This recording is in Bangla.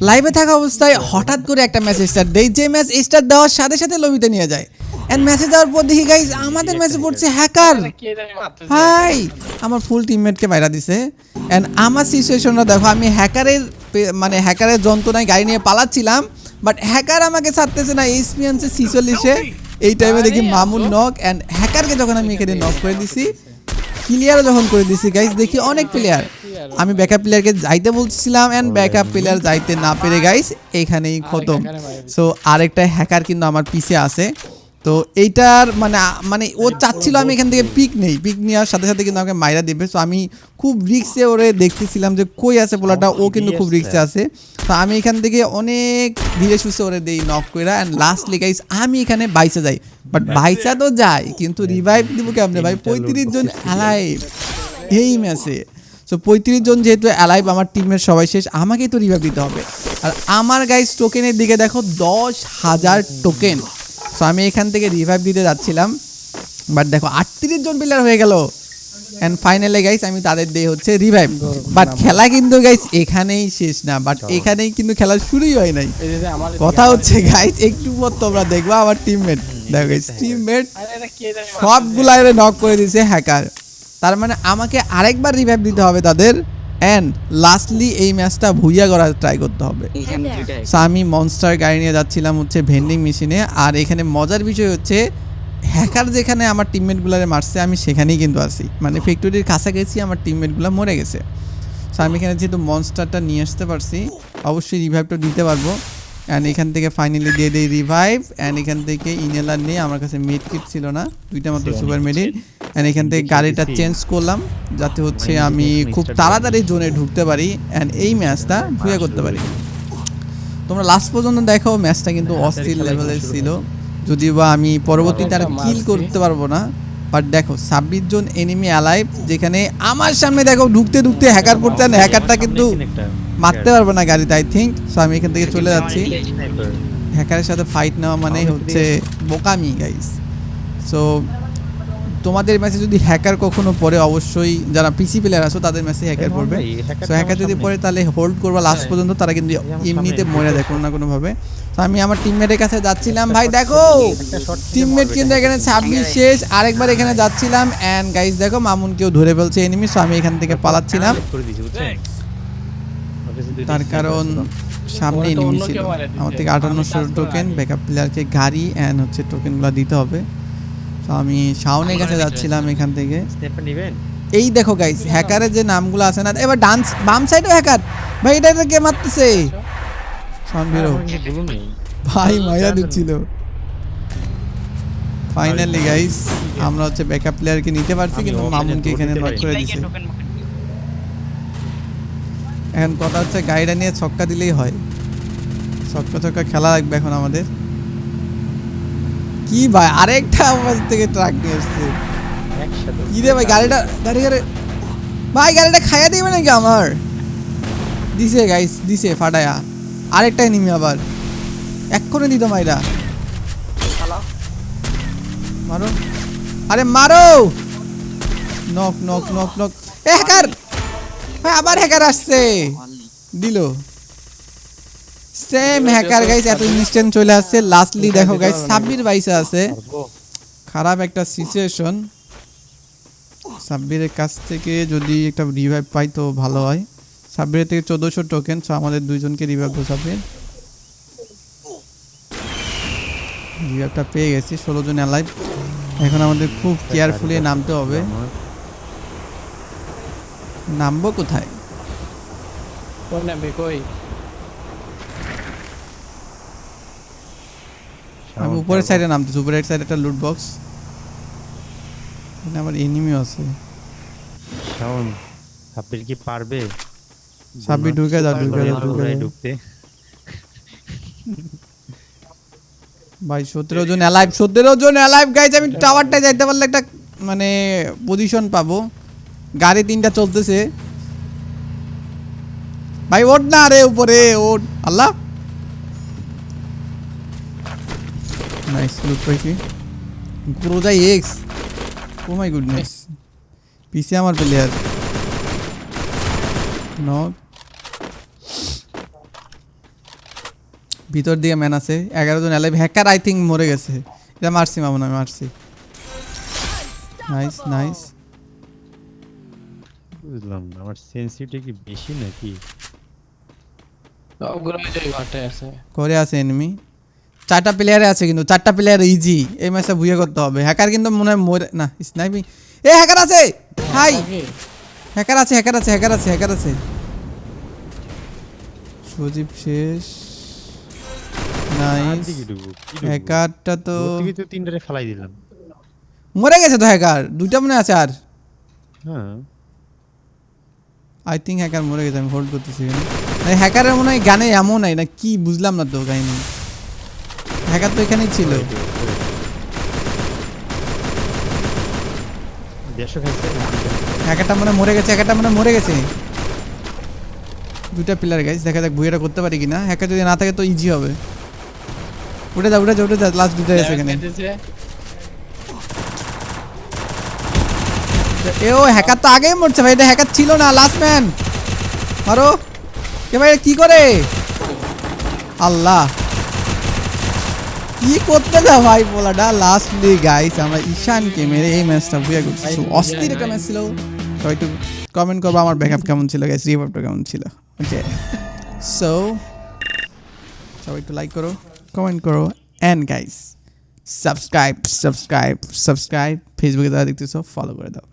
লাইভে থাকা অবস্থায় হঠাৎ করে একটা মেসেজ স্টার দেই যে ম্যাচ স্টার দেওয়ার সাথে সাথে লবিতে নিয়ে যায়। এন্ড মেসেজ দেওয়ার পর দেখি গাইজ আমাদের মেসেজ পড়ছে হ্যাকার হাই আমার ফুল টিমমেটকে বাইরা দিছে। এন্ড আমার সিচুয়েশনটা দেখো আমি হ্যাকারের মানে হ্যাকারের যন্ত্রণায় গাড়ি নিয়ে পালাচ্ছিলাম বাট হ্যাকার আমাকে ছাড়তেছে না। আনছে ছিচল্লিশে এই টাইমে দেখি মামুন নক এন্ড হ্যাকারকে যখন আমি এখানে নক করে দিছি ক্লিয়ারও যখন করে দিছি গাইজ দেখি অনেক প্লেয়ার আমি ব্যাকআপ প্লেয়ারকে যাইতে বলছিলাম এন্ড ব্যাকআপ প্লেয়ার যাইতে না পেরে গাইস এখানেই খতম। সো আরেকটা হ্যাকার কিন্তু আমার পিছে আছে। তো এইটার মানে মানে ও চাচ্ছিল আমি এখান থেকে পিক নেই। পিক নেওয়ার সাথে সাথে কিন্তু আমাকে মাইরা দিবে। সো আমি খুব রিক্সে ওরে দেখতেছিলাম যে কই আছে পোলাটা। ও কিন্তু খুব রিক্সে আছে। তো আমি এখান থেকে অনেক ধীরে সুস্থে ওরে দেই নক কইরা। অ্যান্ড লাস্টলি গাইস আমি এখানে বাইসে যাই। বাট বাইসা তো যাই কিন্তু রিভাইভ দিব কেমনে ভাই? পঁয়ত্রিশ জন অ্যালাইভ এই ম্যাচে সো পঁয়ত্রিশ জন যেহেতু অ্যালাইভ আমার টিমের সবাই শেষ আমাকেই তো রিভাইভ দিতে হবে। আর আমার গাইস টোকেনের দিকে দেখো দশ হাজার টোকেন সো আমি এখান থেকে রিভাইভ দিতে যাচ্ছিলাম। বাট দেখো আটত্রিশ জন প্লেয়ার হয়ে গেল। অ্যান্ড ফাইনালে গাইস আমি তাদের দিয়ে হচ্ছে রিভাইভ বাট খেলা কিন্তু গাইস এখানেই শেষ না। বাট এখানেই কিন্তু খেলা শুরুই হয় নাই। কথা হচ্ছে গাইস একটু পর তোমরা দেখবা আমার টিমমেট দেখো গাইস টিমমেট সবগুলা নক করে দিয়েছে হ্যাকার তার মানে আমাকে আরেকবার রিভাইভ দিতে হবে তাদের। অ্যান্ড লাস্টলি এই ম্যাচটা ভুইয়া করার ট্রাই করতে হবে। সো আমি মনস্টার গাড়ি নিয়ে যাচ্ছিলাম হচ্ছে ভেন্ডিং মেশিনে আর এখানে মজার বিষয় হচ্ছে হ্যাকার যেখানে আমার টিমমেটগুলোরে মারছে আমি সেখানেই কিন্তু আছি। মানে ফ্যাক্টরির কাছাকাছি আমার টিমমেটগুলো মরে গেছে। সো আমি এখানে যেহেতু মনস্টারটা নিয়ে আসতে পারছি অবশ্যই রিভাইভটা দিতে পারব। অ্যান্ড এখান থেকে ফাইনালি দিয়ে দিই রিভাইভ অ্যান্ড এখান থেকে ইনেলার নিয়ে আমার কাছে মেড কিট ছিল না। দুইটা মাত্র সুপার মেডিট অ্যান্ড এখান থেকে গাড়িটা চেঞ্জ করলাম যাতে হচ্ছে আমি খুব তাড়াতাড়ি জোনে ঢুকতে পারি অ্যান্ড এই ম্যাচটা ভুয়া করতে পারি। তোমরা লাস্ট পর্যন্ত দেখো ম্যাচটা কিন্তু অস্থির লেভেলের ছিল। যদিও বা আমি পরবর্তীতে আর কিল করতে পারব না বাট দেখো ছাব্বিশ জন এনিমি অ্যালাইভ যেখানে আমার সামনে দেখো ঢুকতে ঢুকতে হ্যাকার করতে হ্যাকারটা কিন্তু মারতে পারব না গাড়িতে আই থিঙ্ক সো আমি এখান থেকে চলে যাচ্ছি। হ্যাকারের সাথে ফাইট নেওয়া মানে হচ্ছে বোকামি গাইস সো তোমাদের ম্যাচে যদি হ্যাকার কখনো পড়ে অবশ্যই যারা পিসি প্লেয়ার আছো তাদের ম্যাচে হ্যাকার পড়বে। সো হ্যাকার যদি পড়ে তাহলে হোল্ড করবা লাস্ট পর্যন্ত তারা কিন্তু এমনিতে মরে যায় কোনো না কোনো ভাবে। তো আমি আমার টিমমেটের কাছে যাচ্ছিলাম। ভাই দেখো! টিমমেট কিন্তু এখানে ছাব্বিশ শেষ আরেকবার এখানে যাচ্ছিলাম। অ্যান্ড গাইস দেখো মামুনকেও ধরে ফেলছে এনিমি সো আমি এখান থেকে পালাচ্ছিলাম। তার কারণ সামনে এনিমি ছিল। কেউ। আমার থেকে আটান্ন টোকেন ব্যাকআপ প্লেয়ারকে গাড়ি অ্যান্ড হচ্ছে টোকেনগুলো দিতে হবে। তো আমি শাওনের কাছে যাচ্ছিলাম এখান থেকে। এই দেখো গাইস হ্যাকারের যে নামগুলো আছে না এবার ডান্স বাম সাইডেও হ্যাকার ভাই এটা এটা কে মারতেছে? শাওন ভাই মাইরা দিচ্ছিল। ফাইনালি গাইস আমরা হচ্ছে ব্যাকআপ প্লেয়ারকে নিতে পারছি কিন্তু মামুনকে এখানে লক করে দিছে। এখন কথা হচ্ছে গাড়িটা নিয়ে ছক্কা দিলেই হয়। ছক্কা ছক্কা খেলা লাগবে এখন আমাদের। কি ভাই? আরেকটা আমার থেকে ট্রাক নিয়ে আসছে। কি রে ভাই গাড়িটা গাড়ি গাড়ি ভাই গাড়িটা খাইয়া দিবে নাকি আমার? দিছে গাইস দিছে ফাটায়া। আরেকটা নিমি আবার। এক করে দিত মাইরা। মারো। আরে মারো! Knock knock knock knock. এ হ্যাকার! ভাই আবার হ্যাকার আসছে। দিল। সেম হ্যাকার গাইস এত ইনস্ট্যান্ট চলে আসছে। লাস্টলি দেখো গাইস সাব্বির বাইসে আছে। খারাপ একটা সিচুয়েশন সাব্বিরের কাছ থেকে যদি একটা রিভাইভ পাই তো ভালো হয়। সাব্বিরের থেকে চোদ্দোশো টোকেন সো আমাদের দুইজনকে রিভাইভ বসাবে রিভাইভটা পেয়ে গেছি ষোলো জন অ্যালাইভ এখন আমাদের খুব কেয়ারফুলি নামতে হবে। নামবো কোথায়? কই নামবে কই? আমি উপরের সাইডে নামতেছি। উপরের সাইডে একটা লুট বক্স এখানে আমার এনিমিও আছে। শাওন সাব্বির কি পারবে? সাব্বির ঢুকে যাও ঢুকে যাও ঢুকে ঢুকতে। ভাই সতেরো জন অ্যালাইভ সতেরো জন অ্যালাইভ গাইজ আমি টাওয়ারটা যাইতে পারলে একটা মানে পজিশন পাবো। গাড়ি তিনটা চলতেছে। ভাই ওঠ না রে উপরে ওঠ। আল্লাহ! নাইস লুট পাইছি গ্রোজাই এক্স ও মাই গুডনেস পিছে আমার প্লেয়ার নক ভিতর দিকে ম্যান আছে। এগারো জন অ্যালাইভ হ্যাকার আই থিঙ্ক মরে গেছে। এটা মারছি মামুন আমি মারছি। নাইস নাইস বুঝলাম না আমার সেন্সিটিভ কি বেশি নাকি? যে আছে। করে আছে এনিমি চারটা প্লেয়ারে আছে কিন্তু চারটা প্লেয়ার ইজি এই ম্যাচটা বুঝে করতে হবে। হ্যাকার কিন্তু মনে হয় মরে না স্নাইপিং এ হ্যাকার আছে! হাই হ্যাকার আছে হ্যাকার আছে হ্যাকার আছে হ্যাকার আছে। সজীব শেষ। নাইস? হ্যাকারটা তো তিনটারে ফেলাই দিলাম। মরে গেছে তো হ্যাকার দুইটা মনে আছে আর। হ্যাঁ। আই থিঙ্ক হ্যাকার মরে গেছে আমি হোল্ড করতেছি। হ্যাকারের মনে হয় গানে এমন নাই না কি বুঝলাম না তো কাহিনি। হ্যাকার তো এখানেই ছিল। হ্যাকারটা মানে মরে গেছে হ্যাকারটা মানে মরে গেছে। দুইটা প্লেয়ার গাইস দেখা যাক বুয়েটা করতে পারি কিনা। হ্যাকার যদি না থাকে তো ইজি হবে। উঠে যা উঠে যা উঠে যা লাস্ট দুটো আছে এখানে। এ ও হ্যাকার তো আগেই মরছে ভাই এটা হ্যাকার ছিল না লাস্ট ম্যান মারো। এ ভাই কি করে? আল্লাহ। কি করতে যা ভাই বলাটা? লাস্টলি গাইস আমরা ঈশানকে মেরে এই ম্যাচটা করছি অস্থির একটা ম্যাচ ছিল। সবাই একটু কমেন্ট করব আমার ব্যাকআপ কেমন ছিল গাইস কেমন ছিল? ওকে সো সবাই একটু লাইক করো কমেন্ট করো and guys subscribe subscribe subscribe ফেসবুকে যারা দেখতেছো ফলো করে দাও।